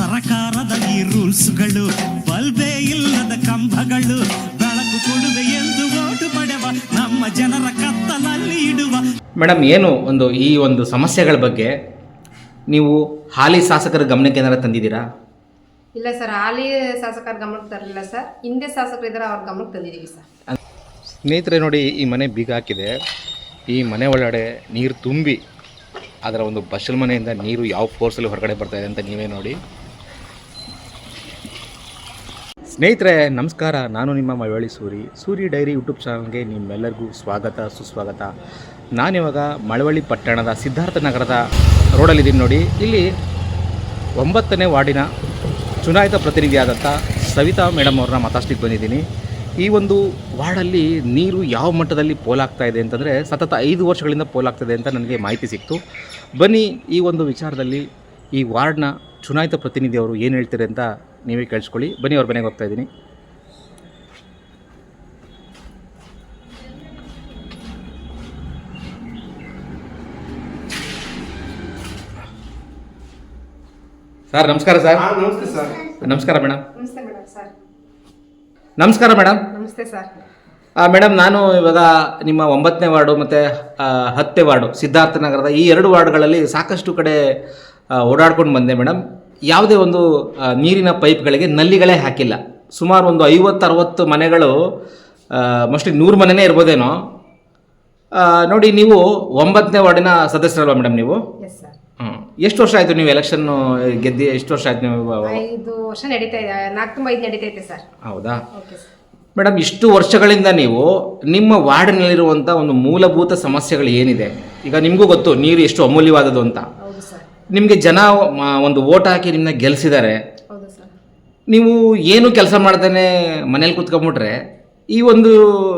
ಸರಕಾರದ ಈ ರೂಲ್ಸ್ಗಳು ಬಲ್ಬೇ ಇಲ್ಲದ ಕಂಬಗಳು ಬೆಳಕು ಕೊಡುವೆ ಎಂದು ಓಟು ಪಡೆವ ನಮ್ಮ ಜನರ ಕತ್ತಲಲ್ಲಿ ಇಡುವ. ಮೇಡಮ್ ಏನು ಒಂದು ಈ ಒಂದು ಸಮಸ್ಯೆಗಳ ಬಗ್ಗೆ ನೀವು ಹಾಲಿ ಶಾಸಕರ ಗಮನಕ್ಕೆ ಏನಾರ ತಂದಿದ್ದೀರಾ? ಇಲ್ಲ ಸರ್ ಹಾಲಿ ಶಾಸಕರ ಗಮನಕ್ಕೆ ತರಲಿಲ್ಲ ಸರ್. ಹಿಂದೆ ಶಾಸಕರು ಇದ್ದಾರೆ ಅವ್ರ ಗಮನಕ್ಕೆ ತಂದಿದ್ದೀವಿ ಸರ್. ಸ್ನೇಹಿತರೆ ನೋಡಿ ಈ ಮನೆ ಬೀಗ ಹಾಕಿದೆ ಈ ಮನೆ ಒಳಗಡೆ ನೀರು ತುಂಬಿ ಅದರ ಒಂದು ಬಸ್ಸಲ್ ಮನೆಯಿಂದ ನೀರು ಯಾವ ಫೋರ್ಸಲ್ಲಿ ಹೊರಗಡೆ ಬರ್ತಾ ಇದೆ ಅಂತ ನೀವೇ ನೋಡಿ. ಸ್ನೇಹಿತರೆ, ನಮಸ್ಕಾರ. ನಾನು ನಿಮ್ಮ ಮಳವಳ್ಳಿ ಸೂರಿ. ಸೂರಿ ಡೈರಿ ಯೂಟ್ಯೂಬ್ ಚಾನಲ್ಗೆ ನಿಮ್ಮೆಲ್ಲರಿಗೂ ಸ್ವಾಗತ, ಸುಸ್ವಾಗತ. ನಾನಿವಾಗ ಮಳವಳ್ಳಿ ಪಟ್ಟಣದ ಸಿದ್ಧಾರ್ಥ ನಗರದ ರೋಡಲ್ಲಿದ್ದೀನಿ ನೋಡಿ. ಇಲ್ಲಿ ಒಂಬತ್ತನೇ ವಾರ್ಡಿನ ಚುನಾಯಿತ ಪ್ರತಿನಿಧಿಯಾದಂಥ ಸವಿತಾ ಮೇಡಮ್ ಅವ್ರನ್ನ ಮತಾಷ್ಟಿಗೆ ಬಂದಿದ್ದೀನಿ. ಈ ಒಂದು ವಾರ್ಡಲ್ಲಿ ನೀರು ಯಾವ ಮಟ್ಟದಲ್ಲಿ ಪೋಲಾಗ್ತಾ ಇದೆ ಅಂತಂದರೆ, ಸತತ ಐದು ವರ್ಷಗಳಿಂದ ಪೋಲಾಗ್ತದೆ ಅಂತ ನನಗೆ ಮಾಹಿತಿ ಸಿಕ್ತು. ಬನ್ನಿ ಈ ಒಂದು ವಿಚಾರದಲ್ಲಿ ಈ ವಾರ್ಡ್ನ ಚುನಾಯಿತ ಪ್ರತಿನಿಧಿಯವರು ಏನು ಹೇಳ್ತಾರೆ ಅಂತ ನೀವೇ ಕೇಳಿಸ್ಕೊಳ್ಳಿ. ಬನ್ನಿ ಅವ್ರ ಮನೆಗೆ ಹೋಗ್ತಾ ಇದ್ದೀನಿ. ಸರ್ ನಮಸ್ಕಾರ ಸರ್. ನಮಸ್ತೆ ಸರ್. ನಮಸ್ಕಾರ ಮೇಡಮ್. ನಮಸ್ತೆ ಮೇಡಮ್ ಸರ್. ನಮಸ್ಕಾರ ಮೇಡಮ್. ನಮಸ್ತೆ ಸರ್. ಮೇಡಮ್ ನಾನು ಇವಾಗ ನಿಮ್ಮ ಒಂಬತ್ತನೇ ವಾರ್ಡು ಮತ್ತು ಹತ್ತನೇ ವಾರ್ಡು ಸಿದ್ಧಾರ್ಥ ನಗರದ ಈ ಎರಡು ವಾರ್ಡ್ಗಳಲ್ಲಿ ಸಾಕಷ್ಟು ಕಡೆ ಓಡಾಡ್ಕೊಂಡು ಬಂದೆ ಮೇಡಮ್. ಯಾವುದೇ ಒಂದು ನೀರಿನ ಪೈಪ್ಗಳಿಗೆ ನಲ್ಲಿಗಳೇ ಹಾಕಿಲ್ಲ. ಸುಮಾರು ಒಂದು ಐವತ್ತು ಅರವತ್ತು ಮನೆಗಳು ಮೋಸ್ಟ್ಲಿ ನೂರು ಮನೆನೇ ಇರ್ಬೋದೇನೋ. ನೋಡಿ ನೀವು ಒಂಬತ್ತನೇ ವಾರ್ಡಿನ ಸದಸ್ಯರಲ್ವಾ ಮೇಡಮ್ ನೀವು? ಹ್ಞೂ ಎಷ್ಟು ವರ್ಷ ಆಯಿತು ನೀವು ಎಲೆಕ್ಷನ್ ಗೆದ್ದಿ ಎಷ್ಟು ವರ್ಷ ಆಯ್ತು ನೀವು? ಐದು ವರ್ಷ ನಡೀತಾ ಇದೆ ನಾಲ್ಕು ತುಂಬ ಐದು ನಡೀತೈತೆ ಸರ್ ಹೌದಾ? ಮೇಡಮ್ ಇಷ್ಟು ವರ್ಷಗಳಿಂದ ನೀವು ನಿಮ್ಮ ವಾರ್ಡ್ನಲ್ಲಿರುವಂಥ ಒಂದು ಮೂಲಭೂತ ಸಮಸ್ಯೆಗಳು ಏನಿದೆ? ಈಗ ನಿಮಗೂ ಗೊತ್ತು ನೀರು ಎಷ್ಟು ಅಮೂಲ್ಯವಾದದ್ದು ಅಂತ. ನಿಮಗೆ ಜನ ಒಂದು ಓಟ್ ಹಾಕಿ ನಿಮ್ಮನ್ನ ಗೆಲ್ಸಿದ್ದಾರೆ ಹೌದು ಸರ್. ನೀವು ಏನು ಕೆಲಸ ಮಾಡ್ದೇನೆ ಮನೇಲಿ ಕೂತ್ಕೊಂಡ್ಬಿಟ್ರೆ ಈ ಒಂದು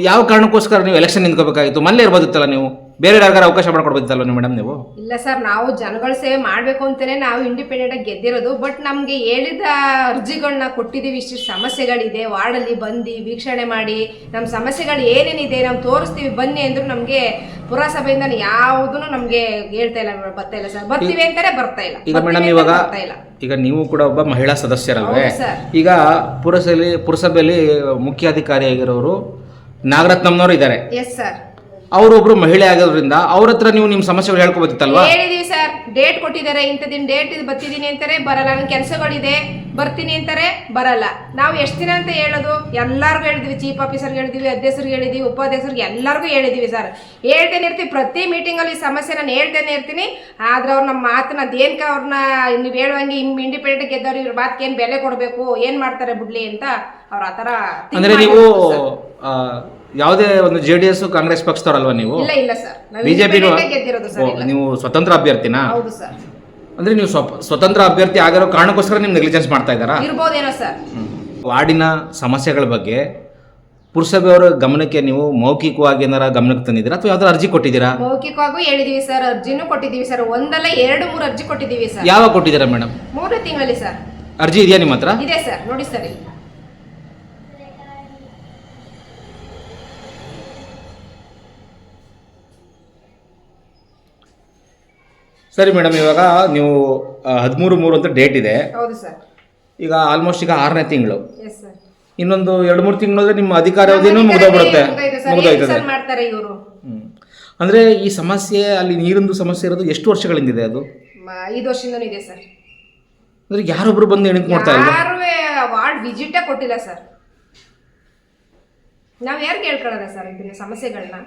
ಯಾವ ಕಾರಣಕ್ಕೋಸ್ಕರ ನೀವು ಎಲೆಕ್ಷನ್ ನಿಂತ್ಕೋಬೇಕಾಗಿತ್ತು? ಮನೇಲೆ ಇರ್ಬೋದಿತ್ತಲ್ಲ ನೀವು? ಬೇರೆ ಯಾರಿಗಾರ ಅವಕಾಶ ಮಾಡ್ಕೊಡ್ಬೋದಿತ್ತಲ್ಲ ನೀವು ಮೇಡಮ್ ನೀವು? ಇಲ್ಲ ಸರ್ ನಾವು ಜನಗಳ ಸೇವೆ ಮಾಡಬೇಕು ಅಂತಲೇ ನಾವು ಇಂಡಿಪೆಂಡೆಂಟ್ ಆಗಿ ಗೆದ್ದಿರೋದು ಬಟ್ ನಮಗೆ ಹೇಳಿದ ಅರ್ಜಿಗಳನ್ನ ಕೊಟ್ಟಿದ್ದೀವಿ ಇಷ್ಟು ಸಮಸ್ಯೆಗಳಿದೆ ವಾರ್ಡಲ್ಲಿ ಬಂದು ವೀಕ್ಷಣೆ ಮಾಡಿ ನಮ್ಮ ಸಮಸ್ಯೆಗಳು ಏನೇನಿದೆ ನಾವು ತೋರಿಸ್ತೀವಿ ಬನ್ನಿ ಅಂದ್ರು ನಮಗೆ ಪುರಸಭೆಯಿಂದ ಯಾವುದೂ ನಮಗೆ ಹೇಳ್ತಾ ಇಲ್ಲ ಬರ್ತಾ ಇಲ್ಲ ಸರ್ ಬರ್ತೀವಿ ಅಂತಾರೆ ಬರ್ತಾ ಇಲ್ಲ ಈಗ ಮೇಡಮ್ ಇವಾಗ ಬರ್ತಾ ಇಲ್ಲ. ಈಗ ನೀವು ಕೂಡ ಒಬ್ಬ ಮಹಿಳಾ ಸದಸ್ಯರಲ್ವೇ. ಈಗ ಪುರಸಭೆಯಲ್ಲಿ ಪುರಸಭೆಯಲ್ಲಿ ಮುಖ್ಯಾಧಿಕಾರಿಯಾಗಿರೋರು ನಾಗರತ್ನಂನವರು ಇದ್ದಾರೆ. ಎಸ್ ಸರ್ ಅವರೊಬ್ರು ಮಹಿಳೆ ಆಗೋದ್ರಿಂದ ಅವ್ರ ಹತ್ರ ನೀವು ನಿಮ್ಮ ಸಮಸ್ಯೆಗಳು ಹೇಳ್ಕೊಬೋದಿತ್ತಲ್ವಾ ಹೇಳಿದೀವಿ ಸರ್. ಡೇಟ್ ಕೊಟ್ಟಿದ್ದಾರೆ. ಇಂಥ ದಿನ ಡೇಟ್ ಇದು ಬರ್ತಿದ್ದೀನಿ ಅಂತಾರೆ. ಬರಲ್ಲ. ನನ್ ಕೆಲಸಗಳಿದೆ. ಬರ್ತೀನಿ ಅಂತಾರೆ. ಬರಲ್ಲ. ನಾವು ಎಷ್ಟು ದಿನ ಅಂತ ಹೇಳೋದು? ಎಲ್ಲಾರ್ಗು ಹೇಳಿದ್ವಿ. ಚೀಫ್ ಆಫೀಸರ್ ಹೇಳಿದ್ವಿ. ಅಧ್ಯಕ್ಷರಿಗೆ ಹೇಳಿದ್ವಿ. ಉಪಾಧ್ಯಕ್ಷರಿಗೆ ಎಲ್ಲರಿಗೂ ಹೇಳಿದೀವಿ ಸರ್. ಹೇಳ್ತೇನೆ ಇರ್ತೀವಿ. ಪ್ರತಿ ಮೀಟಿಂಗಲ್ಲಿ ಅಲ್ಲಿ ಸಮಸ್ಯೆ ನಾನು ಹೇಳ್ತೇನೆ ಇರ್ತೀನಿ. ಆದ್ರೆ ಅವ್ರ ನಮ್ಮ ಮಾತನ್ನ ಅದೇನ್ಕ ಅವ್ರನ್ನ ನೀವು ಹೇಳುವಂಗೆ ಇಂಡಿಪೆಂಡೆಂಟ್ ಗೆದ್ದವ್ರು ಇವ್ರ ಮಾತ್ಗೆ ಏನು ಬೆಲೆ ಕೊಡಬೇಕು? ಏನು ಮಾಡ್ತಾರೆ ಬಿಡ್ಲಿ ಅಂತ ಅವ್ರ ಆತರ ಥರ ಅಂದ್ರೆ ನೀವು ಯಾವುದೇ ಒಂದು ಜೆ ಡಿ ಎಸ್ ಕಾಂಗ್ರೆಸ್ ಪಕ್ಷದವರಲ್ವಾ ನೀವು? ಇಲ್ಲ ಇಲ್ಲ ಸರ್. ನಾವು ಬಿಜೆಪಿ independent ಆಗಿ ಗೆದ್ದಿರೋದು ಸರ್ ಇಲ್ಲ ನೀವು ಸ್ವತಂತ್ರ ಅಭ್ಯರ್ಥಿನಾ? ಹೌದು ಸರ್. ಅಂದ್ರೆ ನೀವು ಸ್ವ- ಸ್ವತಂತ್ರ ಅಭ್ಯರ್ಥಿ ಆಗಿರೋ ಕಾರಣಕ್ಕೋಸ್ಕರ ನೀವು ನೆಗ್ಲಿಜೆನ್ಸ್ ಮಾಡ್ತಾ ಇದ್ದಾರಾ? ಇರ್ಬೋದೇನೋ ಸರ್. ವಾರ್ಡಿನ ಸಮಸ್ಯೆಗಳ ಬಗ್ಗೆ ಪುರಸಭೆಯವರ ಗಮನಕ್ಕೆ ನೀವು ಮೌಖಿಕವಾಗಿ ಏನಾರ ಗಮನಕ್ಕೆ ತಂದಿದ್ದೀರಾ ಅಥವಾ ಯಾವ್ದಾರು ಅರ್ಜಿ ಕೊಟ್ಟಿದ್ದೀರಾ? ಮೌಖಿಕವಾಗೂ ಹೇಳಿದೀವಿ ಸರ್ ಅರ್ಜಿನೂ ಕೊಟ್ಟಿದ್ದೀವಿ ಸರ್. ಒಂದಲ್ಲ ಎರಡು ಮೂರು ಅರ್ಜಿ ಕೊಟ್ಟಿದ್ದೀವಿ ಸರ್. ಯಾವಾಗ ಕೊಟ್ಟಿದ್ದೀರಾ ಮೇಡಮ್? ಮೂರನೇ ತಿಂಗಳಲ್ಲಿ ಸರ್. ಅರ್ಜಿ ಇದೆಯಾ ನಿಮ್ಮ ಹತ್ರ? ಇದೆ ಸರ್ ನೋಡಿ ಸರ್ ಇಲ್ಲಿ. ಸರಿ ಮೇಡಮ್ ಇವಾಗ ನೀವು ಹದಿಮೂರು ಮೂರು ಅಂತ ಡೇಟ್ ಇದೆ. ಹೌದು ಸರ್. ಈಗ ಆಲ್ಮೋಸ್ಟ್ ಈಗ ಆರನೇ ತಿಂಗಳು. ಎಸ್ ಸರ್ ಇನ್ನೊಂದು ಎರಡು ಮೂರು ತಿಂಗಳು ನಿಮ್ಮ ಅಧಿಕಾರ ಅವಧಿನೂ ಮುಗಿದೋಗ್ಬಿಡುತ್ತೆ. ಮುಗಿದೋಗ್ತದೆ ಮಾಡ್ತಾರೆ ಇವರು. ಅಂದ್ರೆ ಈ ಸಮಸ್ಯೆ ಅಲ್ಲಿ ನೀರಿಂದು ಸಮಸ್ಯೆ ಇರೋದು ಎಷ್ಟು ವರ್ಷಗಳಿಂದಿದೆ ಅದು? ಐದು ವರ್ಷದಿಂದನೂ ಇದೆ ಸರ್. ಅಂದ್ರೆ ಯಾರೊಬ್ರು ಬಂದು ಎಣಿಕೆ ಮಾಡ್ತಾ ಇಲ್ಲ? ಯಾರು ವಾರ್ಡ್ ವಿಸಿಟೇ ಕೊಟ್ಟಿಲ್ಲ ಸರ್. ನಾವು ಯಾರು ಕೇಳ್ಕೊಳ್ಳೋದ ಸರ್ ಇದನ್ನ ಸಮಸ್ಯೆಗಳನ್ನ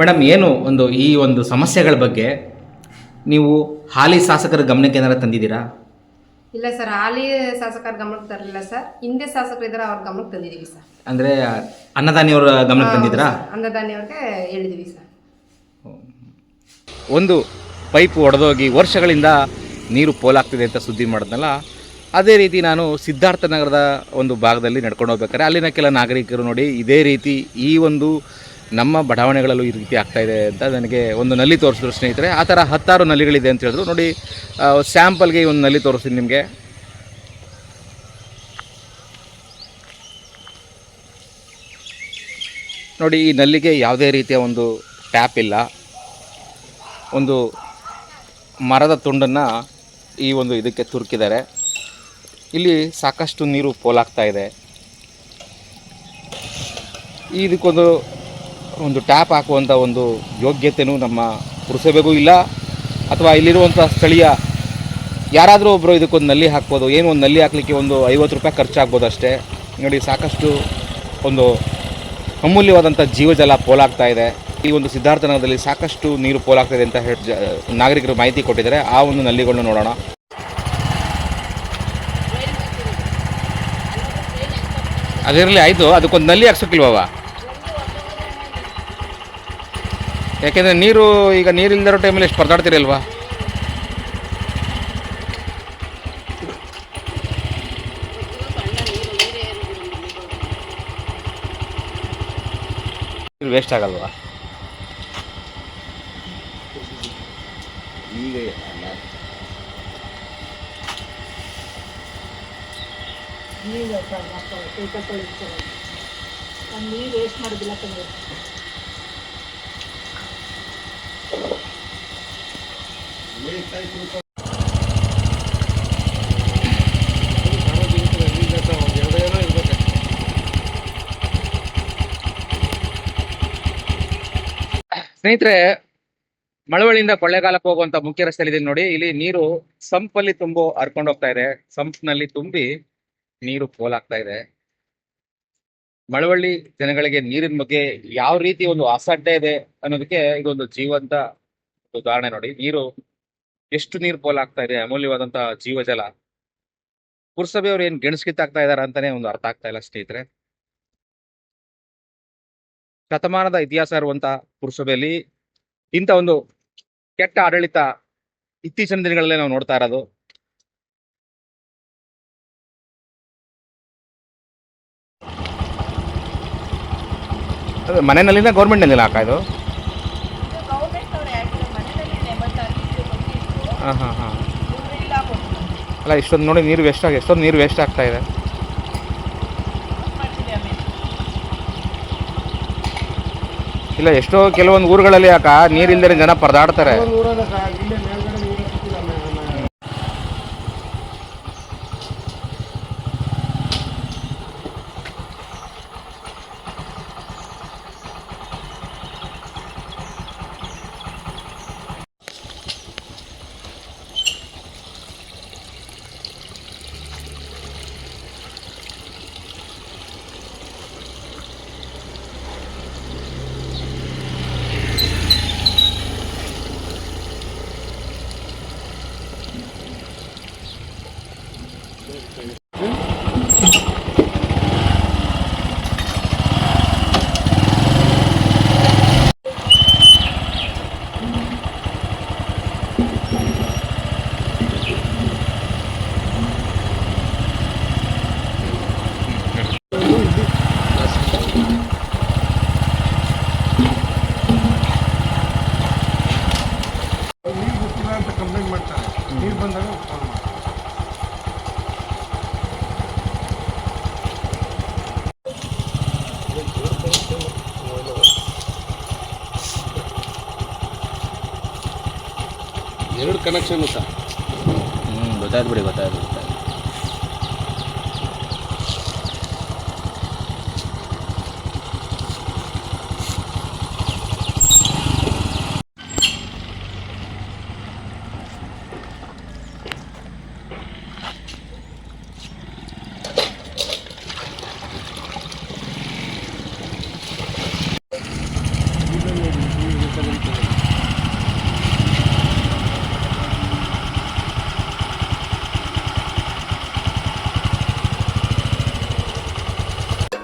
ಮೇಡಮ್ ಏನು ಒಂದು ಈ ಒಂದು ಸಮಸ್ಯೆಗಳ ಬಗ್ಗೆ ನೀವು ಹಾಲಿ ಶಾಸಕರ ಗಮನಕ್ಕೆ ಏನಾರ ತಂದಿದ್ದೀರಾ? ಇಲ್ಲ ಸರ್ ಹಾಲಿ ಶಾಸಕರ ಗಮನಕ್ಕೆ ತರಲಿಲ್ಲ ಸರ್. ಹಿಂದೆ ಶಾಸಕರು ಇದ್ದಾರೆ ಅವ್ರ ಗಮನಕ್ಕೆ ತಂದಿದ್ದೀವಿ ಸರ್. ಅಂದ್ರೆ ಅನ್ನದಾನಿಯವರ ಗಮನಕ್ಕೆ ತಂದಿದ್ದೀರಾ? ಅನ್ನದಾನಿಯವ್ರಿಗೆ ಹೇಳಿದೀವಿ ಸರ್. ಒಂದು ಪೈಪ್ ಒಡೆದೋಗಿ ವರ್ಷಗಳಿಂದ ನೀರು ಪೋಲಾಗ್ತಿದೆ ಅಂತ ಸುದ್ದಿ ಮಾಡಿದ್ನಲ್ಲ ಅದೇ ರೀತಿ ನಾನು ಸಿದ್ಧಾರ್ಥನಗರದ ಒಂದು ಭಾಗದಲ್ಲಿ ನಡ್ಕೊಂಡು ಹೋಗ್ಬೇಕಾದ್ರೆ ಅಲ್ಲಿನ ಕೆಲ ನಾಗರಿಕರು ನೋಡಿ ಇದೇ ರೀತಿ ಈ ಒಂದು ನಮ್ಮ ಬಡಾವಣೆಗಳಲ್ಲೂ ಈ ರೀತಿ ಆಗ್ತಾ ಇದೆ ಅಂತ ನನಗೆ ಒಂದು ನಲ್ಲಿ ತೋರಿಸಿದ್ರು ಸ್ನೇಹಿತರೆ. ಆ ಥರ ಹತ್ತಾರು ನಲ್ಲಿಗಳಿದೆ ಅಂತ ಹೇಳಿದ್ರು. ನೋಡಿ ಸ್ಯಾಂಪಲ್ಗೆ ಈ ಒಂದು ನಲ್ಲಿ ತೋರಿಸ್ತೀನಿ ನಿಮಗೆ. ನೋಡಿ, ಈ ನಲ್ಲಿಗೆ ಯಾವುದೇ ರೀತಿಯ ಒಂದು ಟ್ಯಾಪ್ ಇಲ್ಲ. ಒಂದು ಮರದ ತುಂಡನ್ನು ಈ ಒಂದು ಇದಕ್ಕೆ ತುರುಕಿದ್ದಾರೆ. ಇಲ್ಲಿ ಸಾಕಷ್ಟು ನೀರು ಪೋಲಾಗ್ತಾ ಇದೆ. ಇದಕ್ಕೊಂದು ಒಂದು ಟ್ಯಾಪ್ ಹಾಕುವಂಥ ಒಂದು ಯೋಗ್ಯತೆಯೂ ನಮ್ಮ ಪುರಸಭೆಗೂ ಇಲ್ಲ. ಅಥವಾ ಇಲ್ಲಿರುವಂಥ ಸ್ಥಳೀಯ ಯಾರಾದರೂ ಒಬ್ಬರು ಇದಕ್ಕೊಂದು ನಲ್ಲಿ ಹಾಕ್ಬೋದು. ಏನು ಒಂದು ನಲ್ಲಿ ಹಾಕಲಿಕ್ಕೆ ಒಂದು ಐವತ್ತು ರೂಪಾಯಿ ಖರ್ಚಾಗ್ಬೋದು ಅಷ್ಟೇ. ನೋಡಿ, ಸಾಕಷ್ಟು ಒಂದು ಅಮೂಲ್ಯವಾದಂಥ ಜೀವಜಲ ಪೋಲಾಗ್ತಾ ಇದೆ. ಈ ಒಂದು ಸಿದ್ಧಾರ್ಥ ನಗರದಲ್ಲಿ ಸಾಕಷ್ಟು ನೀರು ಪೋಲಾಗ್ತಾ ಇದೆ ಅಂತ ಹೇಳಿ ನಾಗರಿಕರು ಮಾಹಿತಿ ಕೊಟ್ಟಿದ್ದಾರೆ. ಆ ಒಂದು ನಲ್ಲಿಗಳನ್ನ ನೋಡೋಣ. ಅದಿರಲಿ, ಆಯಿತು. ಅದಕ್ಕೊಂದು ನಲ್ಲಿ ಹಾಕ್ಸೋಕಿಲ್ವವ? ಯಾಕೆಂದರೆ ನೀರು ಈಗ ನೀರಿಲ್ದಿರೋ ಟೈಮಲ್ಲಿ ಎಷ್ಟು ಪರದಾಡ್ತಿರಲ್ವಾ? ವೇಸ್ಟ್ ಆಗಲ್ವಾ? ಈಗ ನೀರು ವೇಸ್ಟ್ ಮಾಡೋದಿಲ್ಲ ಕಣೆ ಸ್ನೇಹಿತರೆ, ಮಳವಳ್ಳಿಯಿಂದ ಕೊಳ್ಳೇಗಾಲಕ್ಕೆ ಹೋಗುವಂತ ಮುಖ್ಯ ರಸ್ತೆಯಲ್ಲಿ ಇದೆ ನೋಡಿ. ಇಲ್ಲಿ ನೀರು ಸಂಪಲ್ಲಿ ತುಂಬು ಹರ್ಕೊಂಡು ಹೋಗ್ತಾ ಇದೆ. ಸಂಪ್ನಲ್ಲಿ ತುಂಬಿ ನೀರು ಪೋಲಾಗ್ತಾ ಇದೆ. ಮಳವಳ್ಳಿ ಜನಗಳಿಗೆ ನೀರಿನ ಬಗ್ಗೆ ಯಾವ ರೀತಿ ಒಂದು ಅಸಡ್ಡೆ ಇದೆ ಅನ್ನೋದಕ್ಕೆ ಇದೊಂದು ಜೀವಂತ ಉದಾಹರಣೆ ನೋಡಿ. ನೀರು ಎಷ್ಟು ನೀರು ಪೋಲಾಗ್ತಾ ಇದೆ, ಅಮೂಲ್ಯವಾದಂತ ಜೀವಜಲ. ಪುರಸಭೆಯವರು ಏನ್ ಗೆಣಸ್ಕಿತ್ತಾಗ್ತಾ ಇದಾರೆ ಅಂತಾನೆ ಒಂದು ಅರ್ಥ ಆಗ್ತಾ ಇಲ್ಲ ಸ್ನೇಹಿತರೆ. ಶತಮಾನದ ಇತಿಹಾಸ ಇರುವಂತ ಪುರಸಭೆಯಲ್ಲಿ ಇಂಥ ಒಂದು ಕೆಟ್ಟ ಆಡಳಿತ ಇತ್ತೀಚಿನ ದಿನಗಳಲ್ಲಿ ನಾವು ನೋಡ್ತಾ ಇರೋದು. ಮನೆಯಲ್ಲಿನ ಮನೆಯಲ್ಲಿಂದ ಗೌರ್ಮೆಂಟ್ನಲ್ಲಿ ಇದು ಗೌರ್ಮೆಂಟ್ ಅವ್ರು ಯಾಕೆ ಮನೆಯಲ್ಲಿ ಬಟ್ ಅಲ್ಲಿ ಗೊತ್ತಿತ್ತು ಹಾಂ ಹಾಂ ಹಾಂ. ಅಲ್ಲ, ಇಷ್ಟೊಂದು ನೋಡಿ ನೀರು ವೇಸ್ಟ್ ಆಗಿ ಎಷ್ಟೊಂದು ನೀರು ವೇಸ್ಟ್ ಆಗ್ತಾ ಇದೆ. ಇಲ್ಲ, ಎಷ್ಟೋ ಕೆಲವೊಂದು ಊರುಗಳಲ್ಲಿ ಯಾಕ ನೀರಿಲ್ದರೆ ಜನ ಪರದಾಡ್ತಾರೆ ನೀರು ಗೊತ್ತಿಲ್ಲ ಅಂತ ಕಂಪ್ಲೇಂಟ್ ಮಾಡ್ತಾರೆ ನೀರು ಬಂದಾಗ ಫೋನ್ ಮಾಡ್ತಾರೆ ಎರಡು ಕನೆಕ್ಷನ್ ಸರ್ ಹ್ಞೂ ಗೊತ್ತಾಯ್ತು ಬಿಡಿ ಗೊತ್ತಾಯ್ತು ಗೊತ್ತಾಯ್ತು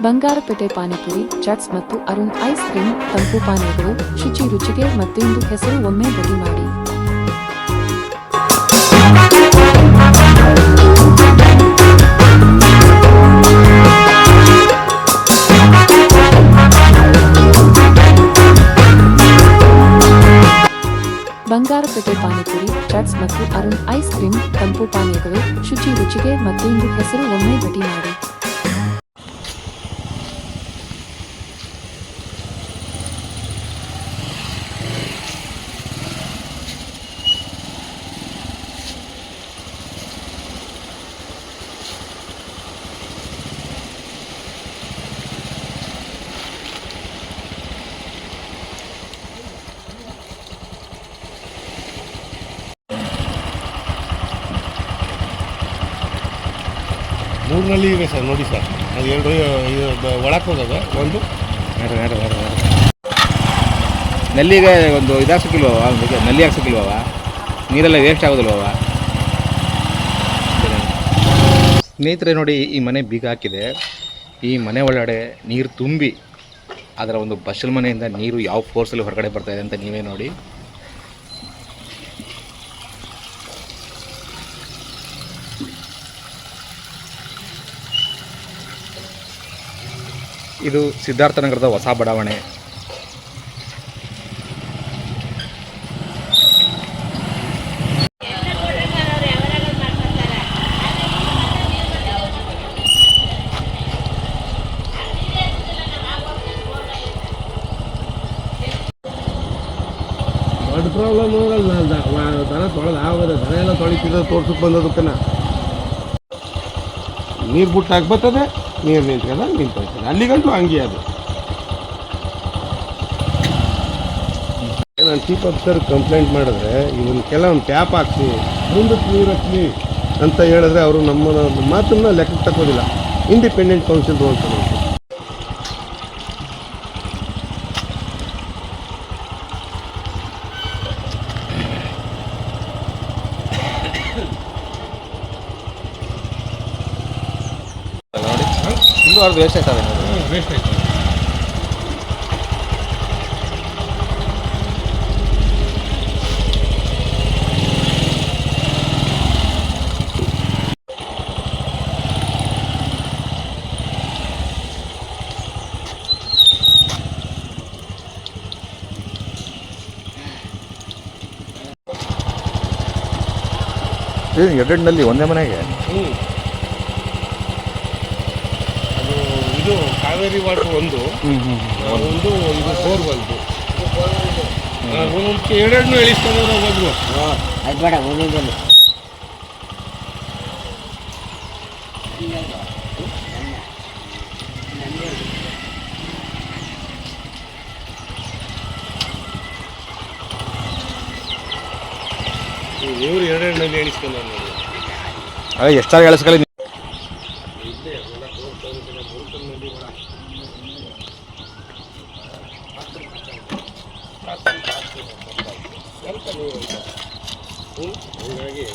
ಬಂಗಾರಪೇಟೆ ಪಾನಿಪುರಿ, ಚಟ್ಸ್ ಮತ್ತು ಅರುಣ್ ಐಸ್ ಕ್ರೀಮ್, ತಂಪು ಪಾನೀಯಗಳು, ಶುಚಿ ರುಚಿಗೆ ಮತ್ತೊಂದು ಹೆಸರು ಒಮ್ಮೆ ಬಗೆ ಮಾಡಿ. ಬಂಗಾರಪೇಟೆ ಪಾನಿಪುರಿ, ಚಟ್ಸ್ ಮತ್ತು ಅರುಣ್ ಐಸ್ ಕ್ರೀಮ್, ತಂಪು ಪಾನೀಯಗಳು, ಶುಚಿ ರುಚಿಗೆ ಮತ್ತೊಂದು ಹೆಸರು ಒಮ್ಮೆ ಭೇಟಿ ಮಾಡಿ. ಮೂರು ನಲ್ಲಿ ಇವೆ ಸರ್, ನೋಡಿ ಸರ್. ಅದು ಎರಡು ಇದು ಒಳಕ್ಕೆ ಹೋಗವೆ ಒಂದು. ನಲ್ಲಿಗೆ ಒಂದು ಇದು? ಹಾಕ್ಸಕ್ಕಿಲ್ವವ ನಲ್ಲಿ ಹಾಕ್ಸಕ್ಕಿಲ್ವವ ನೀರೆಲ್ಲ ವೇಸ್ಟ್ ಆಗೋದಿಲ್ವವ ಸ್ನೇಹಿತರೆ, ನೋಡಿ, ಈ ಮನೆ ಬೀಗ ಹಾಕಿದೆ. ಈ ಮನೆ ಒಳಗಡೆ ನೀರು ತುಂಬಿ, ಅದರ ಒಂದು ಬಸ್ಸಲ್ ಮನೆಯಿಂದ ನೀರು ಯಾವ ಫೋರ್ಸಲ್ಲಿ ಹೊರಗಡೆ ಬರ್ತಾಯಿದೆ ಇದೆ ಅಂತ ನೀವೇ ನೋಡಿ. ಇದು ಸಿದ್ಧಾರ್ಥನಗರದ ಹೊಸ ಬಡಾವಣೆ. ದೊಡ್ಡ ಪ್ರಾಬ್ಲಮ್ ದನ ದನ ಎಲ್ಲ ನೀರು ಬಿಟ್ಟು ಹಾಕಿ ಬರ್ತದೆ ನೀರು ನಿಂತ್ಕದ ನಿಂತೋಗ್ತದೆ ಅಲ್ಲಿಗಂತೂ ಹಂಗೆ ಅದು. ನಾನು ಚೀಫ್ ಆಫೀಸರ್ ಕಂಪ್ಲೇಂಟ್ ಮಾಡಿದ್ರೆ ಇವನ್ ಕೆಲವೊಂದು ಟ್ಯಾಪ್ ಹಾಕ್ಸಿ ಮುಂದಕ್ಕೆ ನೀರು ಹಚ್ಚಿ ಅಂತ ಹೇಳಿದ್ರೆ ಅವರು ನಮ್ಮ ಮಾತನ್ನ ಲೆಕ್ಕಕ್ಕೆ ತಕ್ಕೋದಿಲ್ಲ. ಇಂಡಿಪೆಂಡೆಂಟ್ ಕೌನ್ಸಿಲ್ ಅಂತ ನೋಡಿ ಇಲ್ಲೂ ಅರ್ಧ ವೇಸ್ಟ್ ಆಯ್ತದೆ ನೋಡಿ ವೇಸ್ಟ್ ಆಯ್ತು ಎರಡೆರಡಿನಲ್ಲಿ ಒಂದೇ ಮನೆಗೆ ಹ್ಞೂ ಅದು ಇದು ಕಾವೇರಿ ವಾಟರ್ ಒಂದು. ಒಂದು ಒಂದು ಇದು ಬೋರ್ವೆಲ್ದು ಒಂದೊಂದಕ್ಕೆ ಎರಡೆರಡನ್ನೂ ಎಳಿಸ್ಕೊಂಡು ಹೋದ್ರು ಅದು ಬೇಡ ಒಂದೊಂದಲ್ಲಿ ಇವರು ಎಣಿಸ್ಕೊಂಡು ಅದೇ ಎಷ್ಟಾಗಿ ಎಳಿಸ್ಕೊಳ್ಳಿ. ಹೀಗಾಗಿ